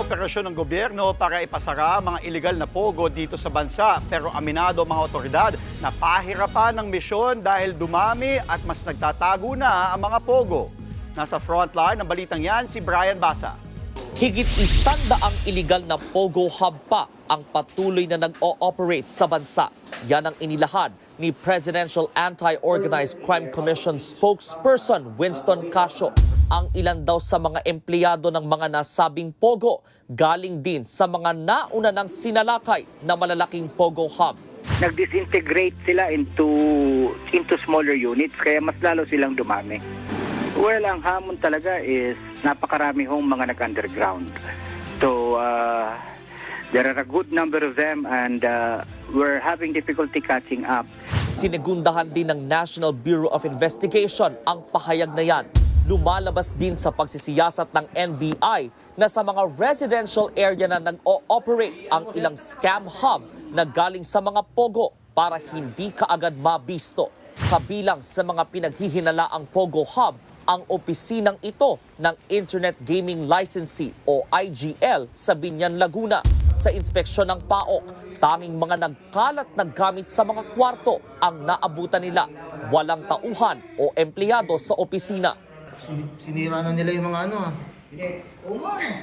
operasyon ng gobyerno para ipasara ang mga iligal na pogo dito sa bansa. Pero aminado ang mga otoridad na pahirapan ng misyon dahil dumami at mas nagtatago na ang mga pogo. Nasa frontline ng balitang yan si Brian Basa. Higit isandaang iligal na Pogo Hub pa ang patuloy na nag-o-operate sa bansa. Yan ang inilahad ni Presidential Anti-Organized Crime Commission spokesperson Winston Casio. Ang ilan daw sa mga empleyado ng mga nasabing Pogo galing din sa mga nauna ng sinalakay na malalaking Pogo Hub. nag-disintegrate sila into into smaller units kaya mas lalo silang dumami. Well, ang hamon talaga is napakarami hong mga nag-underground. So, uh, there are a good number of them and uh, we're having difficulty catching up. Sinigundahan din ng National Bureau of Investigation ang pahayag na yan. Lumalabas din sa pagsisiyasat ng NBI na sa mga residential area na nag-o-operate ang ilang scam hub na galing sa mga pogo para hindi kaagad mabisto. Kabilang sa mga pinaghihinalaang pogo hub ang opisinang ito ng Internet Gaming Licensee o IGL sa Binyan, Laguna. Sa inspeksyon ng PAOK, tanging mga nagkalat na gamit sa mga kwarto ang naabutan nila. Walang tauhan o empleyado sa opisina. Sin- Sinira na nila yung mga ano ah.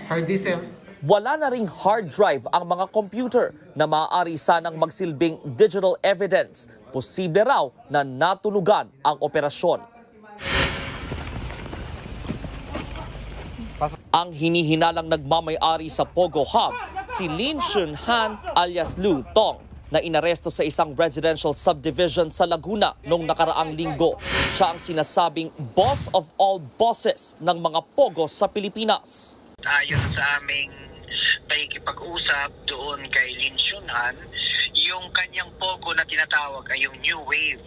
Hard disk eh. Wala na ring hard drive ang mga computer na maaari sanang magsilbing digital evidence. Posible raw na natulugan ang operasyon. Ang hinihinalang nagmamayari sa Pogo Hub, si Lin Shun Han alias Lu Tong na inaresto sa isang residential subdivision sa Laguna noong nakaraang linggo. Siya ang sinasabing boss of all bosses ng mga Pogo sa Pilipinas. ayon sa aming pakikipag-usap doon kay Lin Shunhan, yung kanyang pogo na tinatawag ay yung New Wave,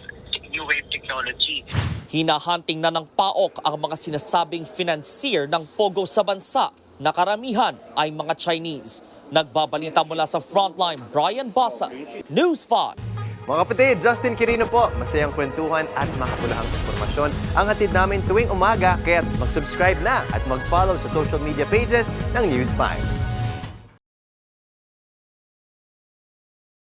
New Wave Technology. Hinahunting na ng PAOK ang mga sinasabing financier ng Pogo sa bansa na karamihan ay mga Chinese. Nagbabalita mula sa Frontline, Brian Basa, News 5. Mga kapatid, Justin Quirino po. Masayang kwentuhan at makapulahang informasyon ang hatid namin tuwing umaga. Kaya mag-subscribe na at mag-follow sa social media pages ng News 5.